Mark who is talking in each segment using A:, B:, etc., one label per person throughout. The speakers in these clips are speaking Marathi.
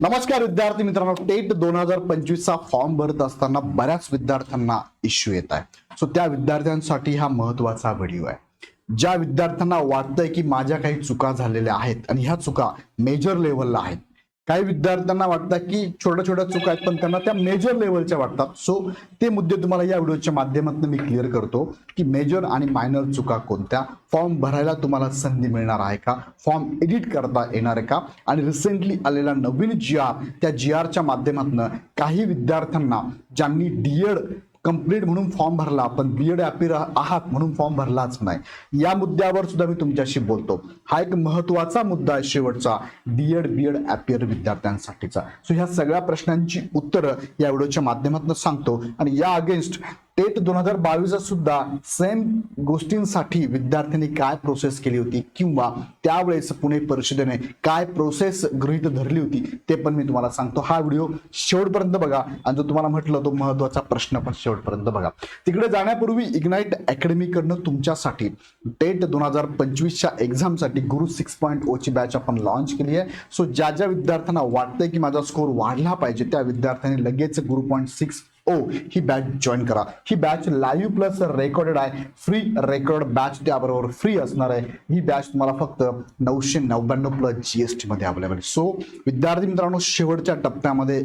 A: नमस्कार विद्यार्थी मित्रांनो टेट दोन हजार पंचवीसचा फॉर्म भरत असताना बऱ्याच विद्यार्थ्यांना इश्यू येत आहे. सो त्या विद्यार्थ्यांसाठी हा महत्त्वाचा व्हिडिओ आहे. ज्या विद्यार्थ्यांना वाटतंय की माझ्या काही चुका झालेल्या आहेत आणि ह्या चुका मेजर लेवलला आहेत काही विद्यार्थ्यांना वाटतं की छोट्या छोट्या चुका आहेत पण त्यांना त्या मेजर लेवलच्या वाटतात. सो ते मुद्दे तुम्हाला या व्हिडिओच्या माध्यमातून मी क्लिअर करतो की मेजर आणि मायनर चुका कोणत्या? फॉर्म भरायला तुम्हाला संधी मिळणार आहे का? फॉर्म एडिट करता येणार आहे का? आणि रिसेंटली आलेला नवीन जी आर त्या जी आरच्या माध्यमातून काही विद्यार्थ्यांना ज्यांनी डीएड कंप्लीट म्हणून फॉर्म भरला. पण बीएड अपियर आहात म्हणून फॉर्म भरलाच नाही. या मुद्द्यावर सुद्धा मी तुमच्याशी बोलतो. हा एक महत्त्वाचा मुद्दा आहे शेवटचा. बीएड बीएड अपियर विद्यार्थ्यांसाठीचा. सो ह्या सगळ्या प्रश्नांची उत्तरं या व्हिडिओच्या माध्यमातून सांगतो. आणि या अगेन्स्ट टेट दोन हजार बावीसला सुद्धा सेम गोष्टींसाठी विद्यार्थ्यांनी काय प्रोसेस केली होती? किंवा त्यावेळेस पुणे परिषदेने काय प्रोसेस गृहीत धरली होती? ते पण मी तुम्हाला सांगतो. हा व्हिडिओ शेवटपर्यंत बघा. आणि जो तुम्हाला म्हटलं तो महत्त्वाचा प्रश्न पण शेवटपर्यंत बघा. तिकडे जाण्यापूर्वी इग्नाईट अकॅडमीकडनं तुमच्यासाठी टेट दोन हजार पंचवीसच्या एक्झामसाठी Guru six point O batch आपण लॉन्च केली आहे. सो ज्या ज्या विद्यार्थ्यांना वाटतंय की माझा स्कोर वाढला पाहिजे त्या विद्यार्थ्यांनी लगेच गुरु पॉईंट सिक्स ओ ही बॅच जॉईन करा. ही बॅच लाईव्ह प्लस रेकॉर्डेड आहे. फ्री रेकॉर्ड बॅच त्याबरोबर फ्री असणार आहे. ही बॅच तुम्हाला फक्त नऊशे नव्याण्णव प्लस जीएसटी मध्ये अवेलेबल सो विद्यार्थी मित्रांनो शेवटच्या टप्प्यामध्ये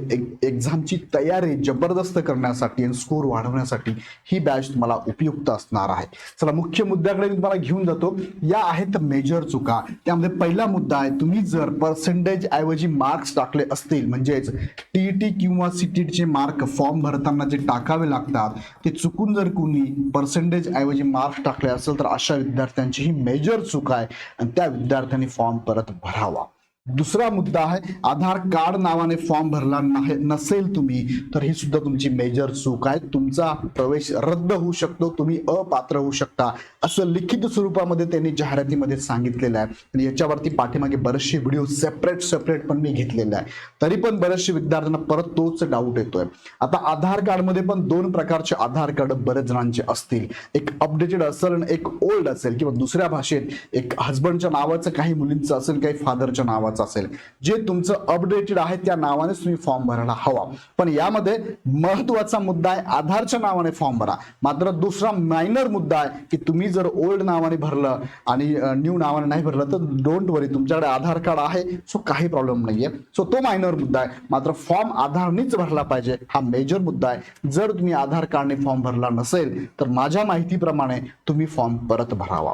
A: एक्झामची तयारी जबरदस्त करण्यासाठी आणि स्कोर वाढवण्यासाठी ही बॅच तुम्हाला उपयुक्त असणार आहे. चला मुख्य मुद्द्याकडे मी तुम्हाला घेऊन जातो. या आहेत मेजर चुका. त्यामध्ये पहिला मुद्दा आहे तुम्ही जर पर्सेंटेज ऐवजी मार्क्स टाकले असतील म्हणजेच टी किंवा सीटीचे मार्क फॉर्म भरता भरताना जे टाकावे लागतात ते चुकून जर कोणी पर्सेंटेज ऐवजी मार्क्स टाकले असेल तर अशा विद्यार्थ्यांची ही मेजर चूक आहे. आणि त्या विद्यार्थ्यांनी फॉर्म परत भरावा. दुसरा मुद्दा आहे आधार कार्ड नावाने फॉर्म भरला नाही नसेल तुम्ही तर ही सुद्धा तुमची मेजर चूक आहे. तुमचा प्रवेश रद्द होऊ शकतो तुम्ही अपात्र होऊ शकता. असं लिखित स्वरूपामध्ये त्यांनी जाहिरातीमध्ये सांगितलेलं आहे. आणि याच्यावरती पाठीमागे बरेचसे व्हिडिओ सेपरेट सेपरेट पण मी घेतलेले आहे. तरी पण बरेचसे विद्यार्थ्यांना परत तोच डाऊट येतोय. आता आधार कार्डमध्ये पण दोन प्रकारचे आधार कार्ड बरेच जणांचे असतील. एक अपडेटेड असेल आणि एक ओल्ड असेल. किंवा दुसऱ्या भाषेत एक हजबंडच्या नावाचं काही मुलींचं असेल काही फादरच्या नावाचं. असेल. जे तुमचं अपडेटेड आहे त्या नावानेच तुम्ही फॉर्म भरायला हवा. पण यामध्ये महत्त्वाचा मुद्दा आहे आधारच्या नावाने फॉर्म भरा. मात्र दुसरा मायनर मुद्दा आहे की तुम्ही जर ओल्ड नावाने भरलं आणि न्यू नावाने नाही भरलं तर डोंट वरी तुमच्याकडे आधार कार्ड आहे सो काही प्रॉब्लेम नाहीये. सो तो मायनर मुद्दा आहे. मात्र फॉर्म आधारनेच भरला पाहिजे हा मेजर मुद्दा आहे. जर तुम्ही आधार कार्डने फॉर्म भरला नसेल तर माझ्या माहितीप्रमाणे तुम्ही फॉर्म परत भरावा.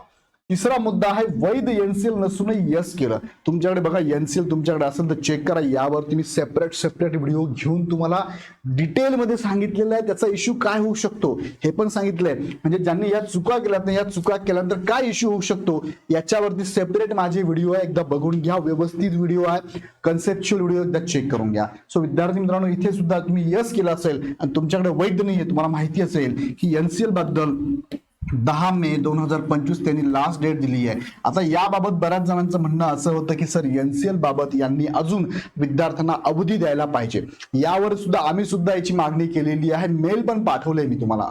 A: तिसरा मुद्दा आहे वैध एनसीएल नसूनही यस केलं. तुमच्याकडे बघा एनसीएल तुमच्याकडे असेल तर चेक करा. यावरती मी सेपरेट सेपरेट व्हिडिओ घेऊन तुम्हाला डिटेलमध्ये सांगितलेलं आहे. त्याचा इश्यू काय होऊ शकतो हे पण सांगितलंय. म्हणजे ज्यांनी या चुका केल्यात ना या चुका केल्यानंतर काय इश्यू होऊ शकतो याच्यावरती सेपरेट माझे व्हिडिओ आहे. एकदा बघून घ्या व्यवस्थित व्हिडिओ आहे. कन्सेप्च्युअल व्हिडिओ एकदा चेक करून घ्या. सो विद्यार्थी मित्रांनो इथे सुद्धा तुम्ही यस केलं असेल आणि तुमच्याकडे वैध नाही आहे तुम्हाला माहिती असेल की एनसीएलबद्दल दहा मे दोन हजार पंचवीस त्यांनी लास्ट डेट दिली आहे. आता याबाबत बऱ्याच जणांचं म्हणणं असं होतं की सर एनसीएल बाबत यांनी अजून विद्यार्थ्यांना अवधी द्यायला पाहिजे. यावर सुद्धा आम्ही सुद्धा याची मागणी केलेली आहे. मेल पण पाठवले मी तुम्हाला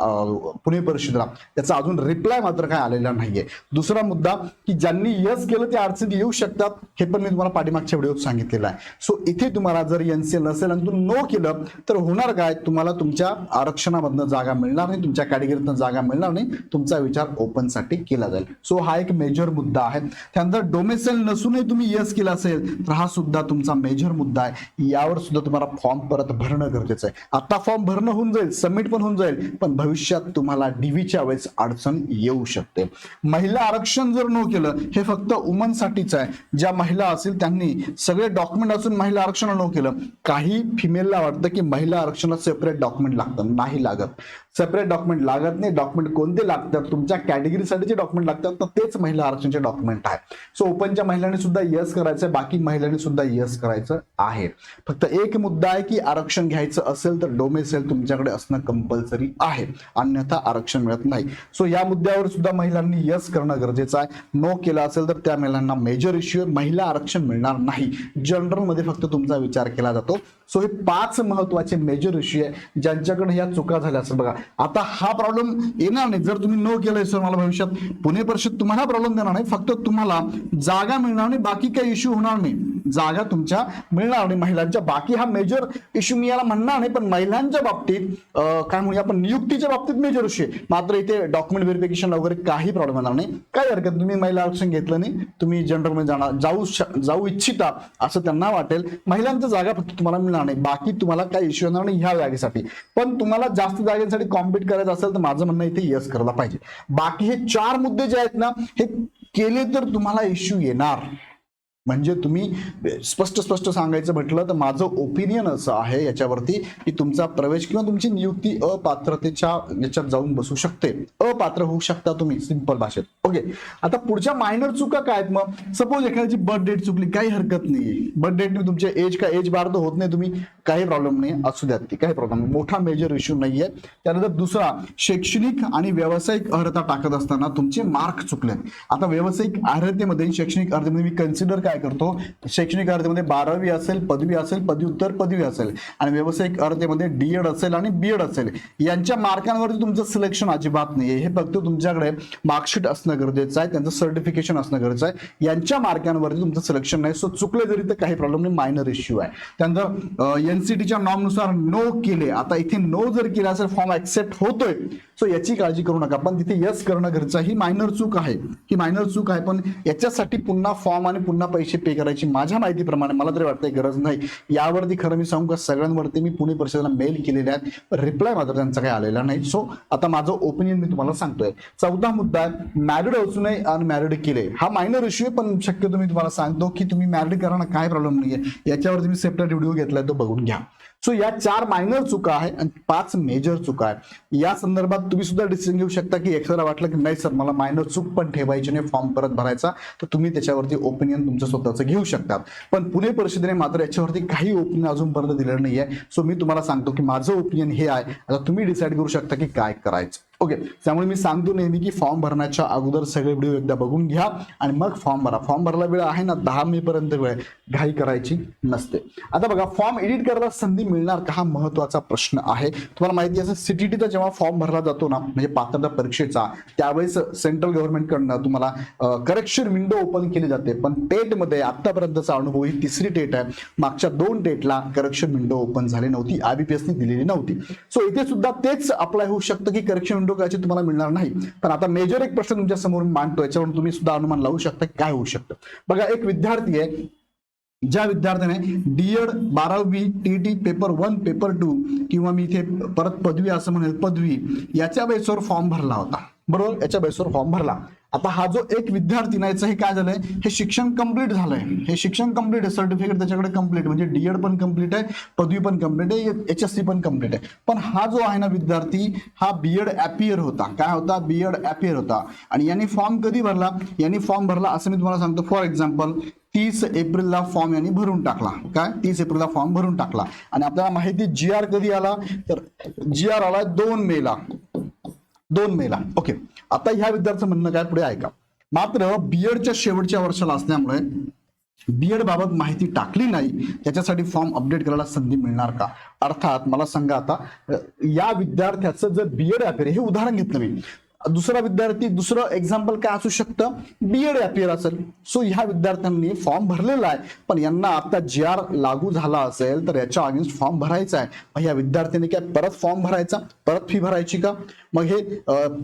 A: पुणे परिषदेला. त्याचा अजून रिप्लाय मात्र काय आलेला नाहीये. दुसरा मुद्दा की ज्यांनी यस केलं ते अडचणीत येऊ शकतात हे पण मी तुम्हाला पाठीमागच्या व्हिडिओत सांगितलेलं आहे. सो इथे तुम्हाला जर एनसीएल नसेल आणि तुम्ही नो केलं तर होणार काय? तुम्हाला तुमच्या आरक्षणामधनं जागा मिळणार नाही तुमच्या कॅटेगरीतनं जागा मिळणार नाही तुमचा विचार ओपनसाठी केला जाईल. सो हा एक मेजर मुद्दा आहे. त्यानंतर डोमेसेल नसूनही तुम्ही यस केला असेल तर हा सुद्धा तुमचा मेजर मुद्दा आहे. यावर सुद्धा तुम्हाला फॉर्म परत भरणं गरजेचं आहे. आता फॉर्म भरणं होऊन जाईल सबमिट पण होऊन जाईल पण भविष्यात तुम्हाला डीव्हीच्या वेळेस अडचण येऊ शकते. महिला आरक्षण जर न केलं हे फक्त वुमनसाठीच आहे. ज्या महिला असतील त्यांनी सगळे डॉक्युमेंट असून महिला आरक्षण न केलं. काही फिमेलला वाटतं की महिला आरक्षणात सेपरेट डॉक्युमेंट लागतं नाही लागत. सेपरेट डॉक्युमेंट लागत नाही. डॉक्युमेंट कोणते लागतात तुमच्या कॅटेगरीसाठी जे डॉक्युमेंट लागतात तर तेच महिला आरक्षणचे डॉक्युमेंट आहे. सो ओपनच्या महिलांनी सुद्धा यस करायचं बाकी महिलांनी सुद्धा यस करायचं आहे. फक्त एक मुद्दा आहे की आरक्षण घ्यायचं असेल तर डोमेसेल तुमच्याकडे असणं कंपल्सरी आहे. अन्यथा आरक्षण मिळत नाही. सो या मुद्द्यावर सुद्धा महिलांनी यस करणं गरजेचं आहे. नो केलं असेल तर त्या महिलांना मेजर इश्यू महिला आरक्षण मिळणार नाही. जनरलमध्ये फक्त तुमचा विचार केला जातो. सो हे पाच महत्त्वाचे मेजर इश्यू आहे ज्यांच्याकडे या चुका झाल्या असं बघा. आता हा प्रॉब्लेम येणार नाही. जर तुम्ही न नो सर मला भविष्यात पुणे परिषद तुम्हाला प्रॉब्लेम देणार नाही. फक्त तुम्हाला जागा मिळणार नाही बाकी काही इश्यू होणार नाही. जागा तुमच्या मिळणार नाही. महिलांच्या बाकी हा मेजर इश्यू मी याला म्हणणार नाही पण महिलांच्या बाबतीत काय म्हणूया आपण नियुक्तीच्या बाबतीत मेजर इश्यू आहे. मात्र इथे डॉक्युमेंट व्हेरिफिकेशन वगैरे काही प्रॉब्लेम येणार नाही. काही हरकत नाही. तुम्ही महिला आरक्षण घेतलं नाही तुम्ही जनरलमध्ये जाणार. जाऊ जाऊ इच्छिता असं त्यांना वाटेल. महिलांच्या जागा फक्त तुम्हाला मिळणार नाही. बाकी तुम्हाला काही इश्यू येणार नाही ह्या जागेसाठी. पण तुम्हाला जास्त जागेसाठी कॉम्पिट करायचं असेल तर माझं म्हणणं इथे यस करायला पाहिजे. बाकी हे चार मुद्दे जे आहेत ना हे केले तर तुम्हाला इश्यू येणार. म्हणजे तुम्ही स्पष्ट स्पष्ट सांगायचं म्हटलं तर माझं ओपिनियन असं आहे याच्यावरती की तुमचा प्रवेश किंवा तुमची नियुक्ती अपात्रतेच्या याच्यात जाऊन बसू शकते. अपात्र होऊ शकता तुम्ही सिंपल भाषेत. ओके आता पुढच्या मायनर चुका काय आहेत मग? सपोज एखाद्याची बर्थ डेट चुकली काही हरकत नाही बर्थ डेट तुमच्या एज का एज बार तर होत नाही तुम्ही काही प्रॉब्लेम नाही असू द्यात ती काही प्रॉब्लेम नाही. मोठा मेजर इश्यू नाहीये. त्यानंतर दुसरा शैक्षणिक आणि व्यावसायिक अर्हता टाकत असताना तुमचे मार्क चुकले आता व्यावसायिक अर्हतेमध्ये शैक्षणिक अर्हतेमध्ये मी कन्सिडर काय करतो? शैक्षणिक अर्धेमध्ये बारावी असेल पदवी असेल पदव्युत्तर पदवी असेल. आणि व्यावसायिक अर्हतेमध्ये डीएड असेल आणि बी एड असेल. यांच्या मार्कांवरती तुमचं सिलेक्शन अजिबात नाही हे फक्त तुमच्याकडे मार्कशीट असणं गरजेचं आहे. त्यांचं सर्टिफिकेशन असणं गरजेचं आहे. यांच्या मार्कांवरती तुमचं सिलेक्शन नाही. सो चुकले जरी तर काही प्रॉब्लेम नाही. मायनर इश्यू आहे. त्यानंतर एनसीटीच्या नॉर्मनुसार नो केले. आता इथे नो जर केला असेल फॉर्म ऍक्सेप्ट होतोय. सो याची काळजी करू नका. पण तिथे यस करणं गरजेचं आहे. ही मायनर चूक आहे. ही मायनर चूक आहे. पण याच्यासाठी पुन्हा फॉर्म आणि पुन्हा पैसे पे करायची माझ्या माहितीप्रमाणे मला तरी वाटतंय गरज नाही. यावरती खरं मी सांगू का सगळ्यांवरती मी पुणे परिषदेला मेल केलेले आहेत रिप्लाय मात्र त्यांचा काही आलेला नाही. सो आता माझं ओपिनियन मी तुम्हाला सांगतोय. चौथा मुद्दा आहे मॅरिड असू नये अनमॅरिड केले. हा मायनर इश्यू आहे पण शक्यतो मी तुम्हाला सांगतो की तुम्ही मॅरिड करा ना काय प्रॉब्लेम नाहीये. याच्यावरती मी सेपरेट व्हिडिओ घेतलाय तो बघून घ्या. सो या चार मायनर चुका आहे आणि पाच मेजर चुका आहे या संदर्भात तुम्ही सुद्धा डिसिजन घेऊ शकता की एखादा वाटलं की नाही सर मला मायनर चूक पण ठेवायची नाही फॉर्म परत भरायचा. तर तुम्ही त्याच्यावरती ओपिनियन तुमचं स्वतःचं घेऊ शकतात पण पुणे परिषदेने मात्र याच्यावरती काही ओपिनियन अजूनपर्यंत दिलेलं नाही आहे सो मी तुम्हाला सांगतो की माझं ओपिनियन हे आहे. आता तुम्ही डिसाईड करू शकता की काय करायचं. ओके त्यामुळे मी सांगतो नेहमी की फॉर्म भरण्याच्या अगोदर सगळे व्हिडिओ एकदा बघून घ्या आणि मग फॉर्म भरा. फॉर्म भरायला वेळ आहे ना? दहा मे पर्यंत वेळ घाई करायची नसते. आता बघा फॉर्म एडिट करायला संधी मिळणार का? हा महत्त्वाचा प्रश्न आहे. तुम्हाला माहिती असेल सीटीटीचा जेव्हा फॉर्म भरला जातो ना म्हणजे पात्रता परीक्षेचा त्यावेळेस सेंट्रल गव्हर्नमेंटकडनं तुम्हाला करेक्शन विंडो ओपन केली जाते. पण टेटमध्ये आतापर्यंतचा अनुभव ही तिसरी टेट आहे. मागच्या दोन टेटला करेक्शन विंडो ओपन झाली नव्हती. आयबीपीएसने दिलेली नव्हती. सो इथे सुद्धा तेच अप्लाय होऊ शकतं की करेक्शन विंडो कदाचित तुम्हाला मिळणार नाही. तर आता मेजर एक प्रश्न तुमच्यासमोर मांडतो याच्यावरून तुम्ही सुद्धा अनुमान लावू शकता काय होऊ शकतं. बघा एक विद्यार्थी आहे ज्या विद्यार्थ्याने डीएड बारावी T T paper one paper two किंवा मी इथे परत पदवी असं म्हणेल पदवी याच्या बेसवर फॉर्म भरला होता. बरोबर? याच्या बेसवर फॉर्म भरला. आता हा जो एक विद्यार्थी ना याचं हे काय झालंय? हे शिक्षण कंप्लीट झालंय. हे शिक्षण कंप्लीट आहे. सर्टिफिकेट त्याच्याकडे कंप्लीट म्हणजे डीएड पण कंप्लीट आहे पदवी पण कंप्लीट आहे एच एस सी पण कंप्लीट आहे. पण हा जो आहे ना विद्यार्थी हा बीएड ॲपियर होता. काय होता? बीएड ॲपियर होता. आणि यांनी फॉर्म कधी भरला? यांनी फॉर्म भरला असं मी तुम्हाला सांगतो. फॉर एक्झाम्पल तीस एप्रिलला फॉर्म यांनी भरून टाकला. काय? तीस एप्रिलला फॉर्म भरून टाकला. आणि आपल्याला माहिती जी आर कधी आला? तर जी आर आला दोन मेला दोन मेला. ओके. आता ह्या विद्यार्थ्याचं म्हणणं काय? पुढे ऐका. मात्र बीएडच्या शेवटच्या वर्षाला असल्यामुळे बीएड बाबत माहिती टाकली नाही. त्याच्यासाठी फॉर्म अपडेट करायला संधी मिळणार का? अर्थात मला सांगा आता या विद्यार्थ्याचं जर बीएड अपेअर हे उदाहरण घेतलं मी. दुसरा विद्यार्थी दुसरं एक्झाम्पल काय असू शकतं? बी एड अपियर असेल. सो ह्या विद्यार्थ्यांनी फॉर्म भरलेला आहे. पण यांना आता जी आर लागू झाला असेल तर याच्या अगेन्स्ट फॉर्म भरायचा आहे. मग या विद्यार्थ्यांनी काय परत फॉर्म भरायचा? परत फी भरायची का? मग हे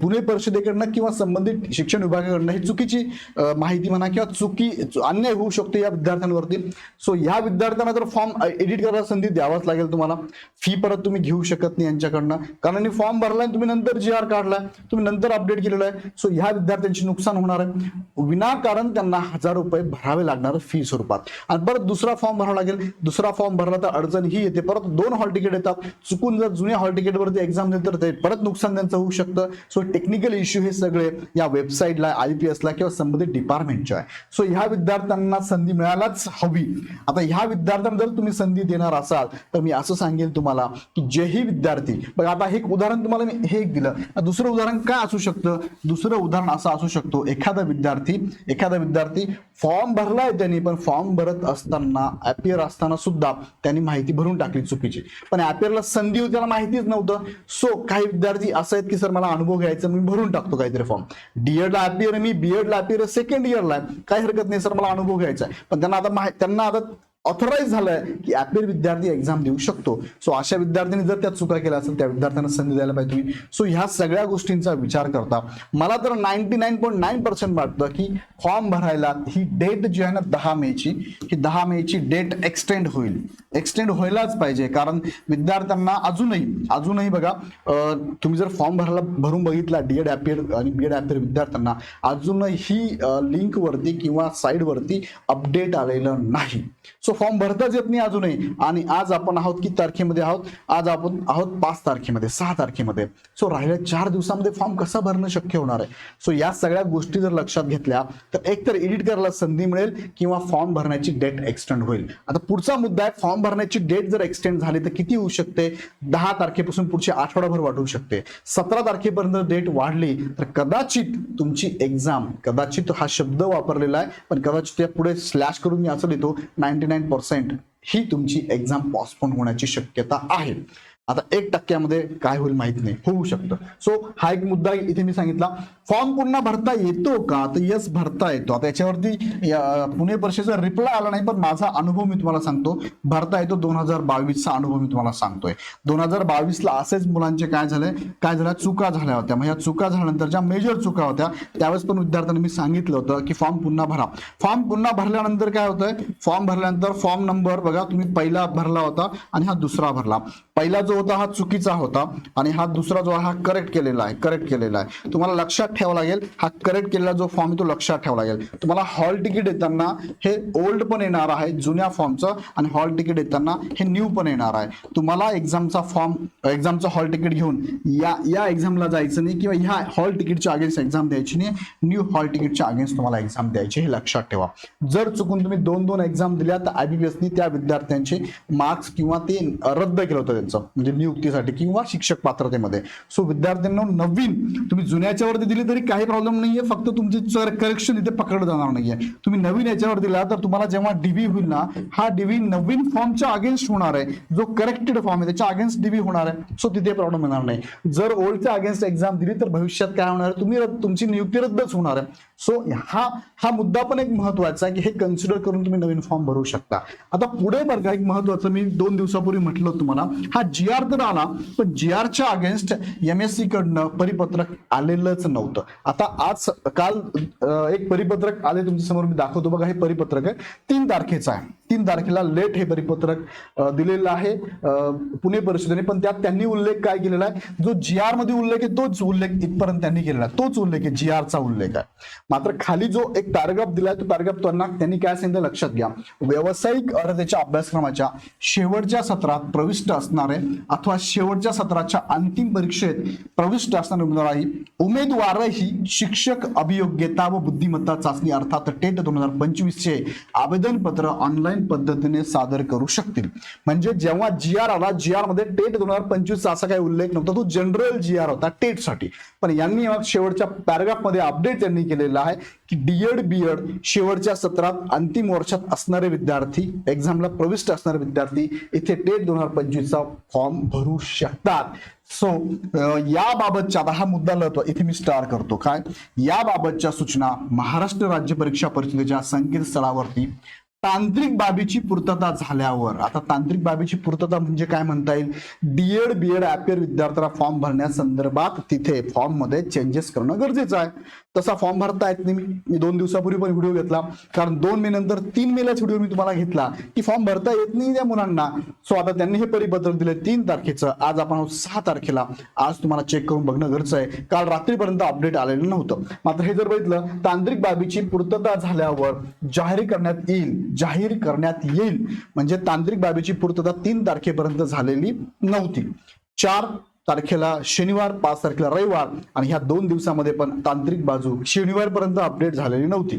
A: पुणे परिषदेकडनं किंवा संबंधित शिक्षण विभागाकडनं ही चुकीची माहिती म्हणा किंवा चुकी अन्याय होऊ शकतो या विद्यार्थ्यांवरती. सो ह्या विद्यार्थ्यांना तर फॉर्म एडिट करायला संधी द्यावाच लागेल तुम्हाला. फी परत तुम्ही घेऊ शकत नाही यांच्याकडनं. कारण फॉर्म भरलाय तुम्ही नंतर जी आर काढलाय तुम्ही नंतर अपडेट केलेलं आहे. सो ह्या विद्यार्थ्यांचे नुकसान होणार आहे. विनाकारण त्यांना हजार रुपये भरावे लागणार फी स्वरूपात. आणि परत दुसरा फॉर्म भरावा लागेल. दुसरा फॉर्म भरला तर अडचण ही येते. परत दोन हॉल तिकीट येतात. चुकून जर जुन्या हॉल तिकीटवरती एक्झाम दिली तर ते परत नुकसान त्यांचं होऊ शकतं. सो टेक्निकल इश्यू हे सगळे या वेबसाईटला आय पी एसला किंवा संबंधित डिपार्टमेंटच्या आहे. सो ह्या विद्यार्थ्यांना संधी मिळायलाच हवी. आता ह्या विद्यार्थ्यांना जर तुम्ही संधी देणार असाल तर मी असं सांगेल तुम्हाला की जेही विद्यार्थी. बघा आता हे एक उदाहरण तुम्हाला मी हे एक दिलं. दुसरं उदाहरण काय असू शकतं. दुसरं उदाहरण असं असू शकतो. एखादा विद्यार्थी एखादा विद्यार्थी फॉर्म भरलाय त्यांनी पण फॉर्म भरत असताना अपियर असताना सुद्धा त्यांनी माहिती भरून टाकली चुकीची. पण अपियरला संधी होती त्याला माहितीच नव्हतं. सो काही विद्यार्थी असं आहेत की सर मला अनुभव घ्यायचा मी भरून टाकतो काहीतरी फॉर्म डीएडला अपियर मी बीएडला अपियर सेकंड इयरला आहे. काही हरकत नाही सर मला अनुभव घ्यायचा आहे. पण त्यांना आता त्यांना आता ऑथराईज झालंय की अपियर विद्यार्थी एक्झाम देऊ शकतो. सो अशा विद्यार्थ्यांनी जर त्या चुका केल्या असेल त्या विद्यार्थ्यांना संधी द्यायला पाहिजे तुम्ही. सो ह्या सगळ्या गोष्टींचा विचार करता. मला तर ninety nine point nine percent वाटतं की फॉर्म भरायला ही डेट जी आहे ना दहा मेची ही दहा मेची डेट एक्सटेंड होईल. एक्सटेंड व्हायलाच पाहिजे. कारण विद्यार्थ्यांना अजूनही अजूनही बघा तुम्ही जर फॉर्म भरायला भरून बघितला डीएड अपियर आणि बीएड अपियर विद्यार्थ्यांना अजूनही लिंक वरती किंवा साईडवरती अपडेट आलेलं नाही. सो फॉर्म भरताच येत नाही अजूनही. आणि आज आपण आहोत की तारखेमध्ये आहोत? आज आपण आहोत पाच तारखेमध्ये सहा तारखेमध्ये. सो राहिल्या चार दिवसामध्ये फॉर्म कसा भरणं शक्य होणार आहे? सो या सगळ्या गोष्टी जर लक्षात घेतल्या तर एकतर एडिट करायला संधी मिळेल किंवा फॉर्म भरण्याची डेट एक्सटेंड होईल. आता पुढचा मुद्दा आहे फॉर्म भरण्याची डेट जर एक्सटेंड झाली तर किती होऊ शकते? दहा तारखेपासून पुढची आठवडाभर वाढवू शकते. सतरा तारखेपर्यंत डेट वाढली तर कदाचित तुमची एक्झाम कदाचित हा शब्द वापरलेला आहे पण कदाचित या पुढे स्लॅश करून मी असं लिहितो नाईन्टी नाईन पर्सेंट ही तुमची एक्झाम पॉस्टपोन होण्याची शक्यता आहे. आता एक टक्क्यामध्ये काय होईल माहीत नाही होऊ शकतं. सो हा एक मुद्दा इथे मी सांगितला. फॉर्म पुन्हा भरता येतो का? तर यस भरता येतो. आता याच्यावरती पुणे परीक्षेचा रिप्लाय आला नाही पण माझा अनुभव मी तुम्हाला सांगतो. भरता येतो दोन हजार बावीसचा अनुभव मी तुम्हाला सांगतोय. दोन हजार बावीसला असेच मुलांचे काय झाले? काय झाल्या? चुका झाल्या होत्या. मग या चुका झाल्यानंतर ज्या मेजर चुका होत्या. त्यावेळेस पण विद्यार्थ्यांनी मी सांगितलं होतं की फॉर्म पुन्हा भरा. फॉर्म पुन्हा भरल्यानंतर काय होतंय? फॉर्म भरल्यानंतर फॉर्म नंबर बघा तुम्ही पहिला भरला होता आणि हा दुसरा भरला. पहिला जो होता हा चुकीचा होता आणि हा दुसरा जो आहे हा करेक्ट केलेला आहे करेक्ट केलेला आहे. तुम्हाला लक्षात ठेवा लागेल हा करेक्ट केलेला जो फॉर्म आहे तो लक्षात ठेवा लागेल. तुम्हाला हॉल तिकीट येताना हे ओल्ड पण येणार आहे जुन्या फॉर्मचं आणि हॉल तिकीट येताना हे न्यू पण येणार आहे. तुम्हाला एक्झामचा फॉर्म एक्झामचा हॉल तिकीट घेऊन या या एक्झामला जायचं नाही किंवा ह्या हॉल तिकीटच्या अगेन्स्ट एक्झाम द्यायची नाही न्यू हॉल तिकीटच्या अगेन्स्ट तुम्हाला एक्झाम द्यायची हे लक्षात ठेवा. जर चुकून तुम्ही दोन दोन एक्झाम दिल्या तर आयबीपीएसनी त्या विद्यार्थ्यांचे मार्क्स किंवा ते रद्द केलं होतं. त्यांचं म्हणजे नियुक्तीसाठी किंवा शिक्षक पात्रतेमध्ये. सो विद्यार्थ्यांना नवीन तुम्ही जुन्या याच्यावरती दिली तरी काही प्रॉब्लेम नाहीये फक्त तुमची करेक्शन इथे पकडलं जाणार नाहीये. तुम्ही नवीन याच्यावर दिला तर तुम्हाला जेव्हा डीबी होईल ना हा डीबी नवीन फॉर्मच्या अगेन्स्ट होणार आहे. जो करेक्टेड फॉर्म आहे त्याच्या अगेन्स्ट डीबी होणार आहे. सो तिथे प्रॉब्लेम येणार नाही. जर ओल्डच्या अगेन्स्ट एक्झाम दिली तर भविष्यात काय होणार आहे? तुम्ही तुमची नियुक्ती रद्दच होणार आहे. सो हा हा मुद्दा पण एक महत्त्वाचा आहे की हे कन्सिडर करून तुम्ही नवीन फॉर्म भरू शकता. आता पुढे बघा का एक महत्वाचं मी दोन दिवसापूर्वी म्हटलं तुम्हाला. हा जी आर तर आला पण जी आरच्या अगेन्स्ट एम एस सी कडनं परिपत्रक आलेलंच नव्हतं. आता आज काल एक परिपत्रक आले तुमच्यासमोर मी दाखवतो बघा हे परिपत्रक आहे. तीन तारखेचं आहे. तीन तारखेला लेट हे परिपत्रक दिलेलं आहे पुणे परिषदेने. पण त्यात त्यांनी उल्लेख काय केलेला आहे? जो जी आरमध्ये उल्लेख आहे तोच उल्लेख इथपर्यंत त्यांनी केलेला आहे. तोच उल्लेख आहे जी आरचा उल्लेख आहे. मात्र खाली जो एक पॅराग्राफ दिलाय तो पॅराग्राफ त्यांना त्यांनी काय सांगितलं? लक्षात घ्या. व्यावसायिक अर्हतेच्या अभ्यासक्रमाच्या शेवटच्या सत्रात प्रविष्ट असणारे अथवा शेवटच्या सत्राच्या अंतिम परीक्षेत प्रविष्ट असणारे उमेदवारही उमेदवारही शिक्षक अभियोग्यता व बुद्धिमत्ता चाचणी अर्थात टेट दोन हजार पंचवीस चे आवेदन पत्र ऑनलाईन पद्धतीने सादर करू शकतील. म्हणजे जेव्हा जी आर आला जी आरमध्ये टेट दोन हजार पंचवीसचा असा काही उल्लेख नव्हता तो जनरल जी आर होता टेटसाठी पण यांनी मग शेवटच्या पॅराग्राफमध्ये अपडेट त्यांनी केलेला आहे की डीएड बीएड शेवटच्या सत्रात अंतिम वर्षात असणारे विद्यार्थी एक्झामला प्रविष्ट असणारे विद्यार्थी इथे टेट दोन हजार पंचवीसचा फॉर्म भरू शकतात. सो याबाबतच्या आता हा मुद्दा लढतो इथे मी स्टार करतो. काय? याबाबतच्या सूचना महाराष्ट्र राज्य परीक्षा परिषदेच्या संकेतस्थळावरती तांत्रिक बाबीची पूर्तता झाल्यावर आता तांत्रिक बाबीची पूर्तता म्हणजे काय म्हणता येईल? डीएड बीएड अपियर विद्यार्थ्याला फॉर्म भरण्यासंदर्भात तिथे फॉर्ममध्ये चेंजेस करणं गरजेचं आहे. तसा फॉर्म भरता येत नाही. मी दोन दिवसापूर्वी पण व्हिडिओ घेतला. कारण दोन मे नंतर तीन मेलाच व्हिडिओ मी तुम्हाला घेतला. की फॉर्म भरता येत नाही त्या मुलांना. सो आता त्यांनी हे परिपत्रक दिले तीन तारखेचं. आज आपण सहा तारखेला. आज तुम्हाला चेक करून बघणं गरजेचं आहे. काल रात्रीपर्यंत अपडेट आलेलं नव्हतं. मात्र हे जर बघितलं तांत्रिक बाबीची पूर्तता झाल्यावर जाहीर करण्यात येईल. जाहीर करण्यात येईल. म्हणजे तांत्रिक बाबीची पूर्तता तीन तारखेपर्यंत झालेली नव्हती. चार तारखेला शनिवार पाच तारखेला रविवार आणि ह्या दोन दिवसामध्ये पण तांत्रिक बाजू शनिवारपर्यंत अपडेट झालेली नव्हती.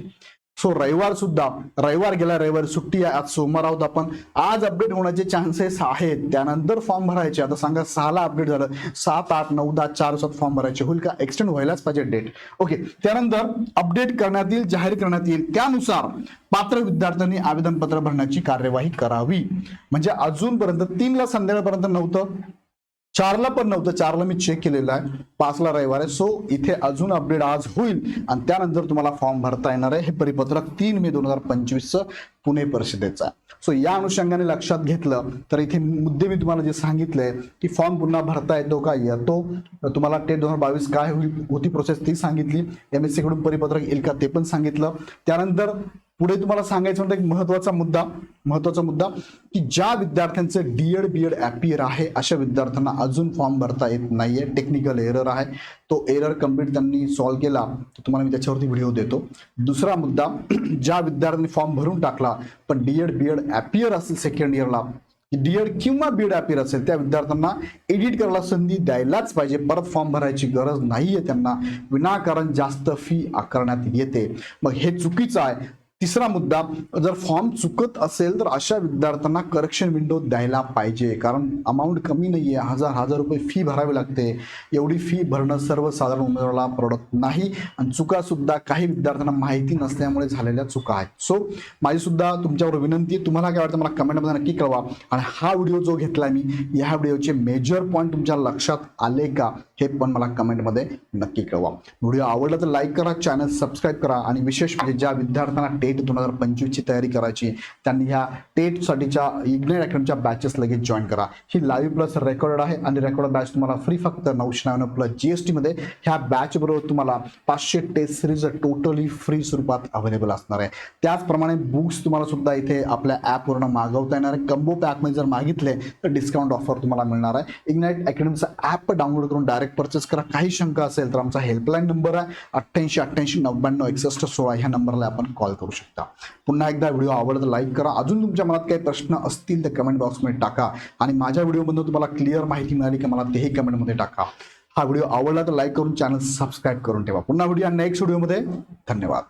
A: सो रविवार सुद्धा रविवार गेला रविवार सुट्टी आहे आज सोमवार आहोत आपण. आज अपडेट होण्याचे चान्सेस आहेत. त्यानंतर फॉर्म भरायचे. आता सांगा सहाला अपडेट झालं. सात आठ नऊ दहा चार सात फॉर्म भरायचे. होईल का? एक्सटेंड व्हायलाच पाहिजे डेट ओके त्यानंतर अपडेट करण्यात येईल जाहीर करण्यात येईल. त्यानुसार पात्र विद्यार्थ्यांनी आवेदनपत्र भरण्याची कार्यवाही करावी. म्हणजे अजूनपर्यंत तीनला संध्याकाळपर्यंत नव्हतं. चारला पण नव्हतं चारला मी चेक केलेलं आहे. पाचला रविवार आहे. सो इथे अजून अपडेट आज होईल. आणि त्यानंतर तुम्हाला फॉर्म भरता येणार आहे. हे परिपत्रक तीन मे दोन हजार पंचवीसचं पुणे परिषदेचं आहे. सो या अनुषंगाने लक्षात घेतलं तर इथे मुद्दे मी तुम्हाला जे सांगितले की फॉर्म पुन्हा भरता येतो का? येतो. तुम्हाला टेट दोन हजार बावीस काय होईल होती प्रोसेस ती सांगितली. एम एस सी कडून परिपत्रक येईल का ते पण सांगितलं. त्यानंतर पुढे तुम्हाला सांगायचं म्हणतं एक महत्त्वाचा मुद्दा महत्त्वाचा मुद्दा की ज्या विद्यार्थ्यांचं डीएड बीएड ॲपियर आहे अशा विद्यार्थ्यांना अजून फॉर्म भरता येत नाहीये. टेक्निकल एरर आहे. तो एरर कंप्लीट त्यांनी सॉल्व्ह केला तर तुम्हाला मी त्याच्यावरती व्हिडिओ देतो. दुसरा मुद्दा ज्या विद्यार्थ्यांनी फॉर्म भरून टाकला पण डीएड बीएड ॲपियर असेल सेकंड इयरला डीएड किंवा बीएड ॲपियर असेल त्या विद्यार्थ्यांना एडिट करायला संधी द्यायलाच पाहिजे. परत फॉर्म भरायची गरज नाहीये त्यांना. विनाकारण जास्त फी आकारण्यात येते. मग हे चुकीचं आहे. तिसरा मुद्दा जर फॉर्म चुकत असेल तर अशा विद्यार्थ्यांना करेक्शन विंडो द्यायला पाहिजे. कारण अमाऊंट कमी नाहीये हजार हजार रुपये फी भरावी लागते. एवढी फी भरणं सर्वसाधारण उमेदवाराला परवडत नाही. आणि चुका सुद्धा काही विद्यार्थ्यांना माहिती नसल्यामुळे झालेल्या चुका आहेत. सो माझी सुद्धा तुमच्यावर विनंती आहे. तुम्हाला काय वाटतं मला कमेंटमध्ये नक्की कळवा. आणि हा व्हिडिओ जो घेतला मी या व्हिडिओचे मेजर पॉईंट तुमच्या लक्षात आले का हे पण मला कमेंटमध्ये नक्की कळवा. व्हिडिओ आवडला तर लाईक करा चॅनल सबस्क्राईब करा. आणि विशेष म्हणजे ज्या विद्यार्थ्यांना टेट दोन हजार पंचवीसची तयारी करायची. त्यांनी ह्या टेटसाठीच्या इग्नेट अकॅडमीच्या बॅचेस लगेच जॉईन करा. ही लाईव्ह प्लस रेकॉर्ड आहे आणि रेकॉर्ड बॅच तुम्हाला फ्री फक्त नऊशे नव्याण्णव प्लस जीएसटी मध्ये ह्या बॅच बरोबर तुम्हाला पाचशे टेस्ट सिरीज टोटली फ्री स्वरूपात अवेलेबल असणार आहे. त्याचप्रमाणे बुक्स तुम्हाला सुद्धा इथे आपल्या ॲपवरून मागवता येणार आहे. कंबो पॅकमध्ये जर मागितले तर डिस्काउंट ऑफर तुम्हाला मिळणार आहे. इग्नाईट अकॅडमीचा ॲप डाउनलोड करून डायरेक्ट परचेस करा. काही शंका असेल तर आमचा हेल्पलाईन नंबर आहे अठ्ठ्याऐंशी अठ्ठ्याऐंशी नव्याण्णव एकसष्ट सोळा. ह्या नंबरला आपण कॉल करू शकतो. पुन्हा एकदा व्हिडिओ आवडला लाईक करा. अजून तुमच्या मनात काही प्रश्न असतील तर कमेंट बॉक्समध्ये टाका. आणि माझ्या व्हिडिओमधून तुम्हाला क्लिअर माहिती मिळाली की मला तेही कमेंटमध्ये टाका. हा व्हिडिओ आवडला तर लाईक करून चॅनल सबस्क्राईब करून ठेवा. पुन्हा व्हिडिओ नेक्स्ट व्हिडिओमध्ये. धन्यवाद.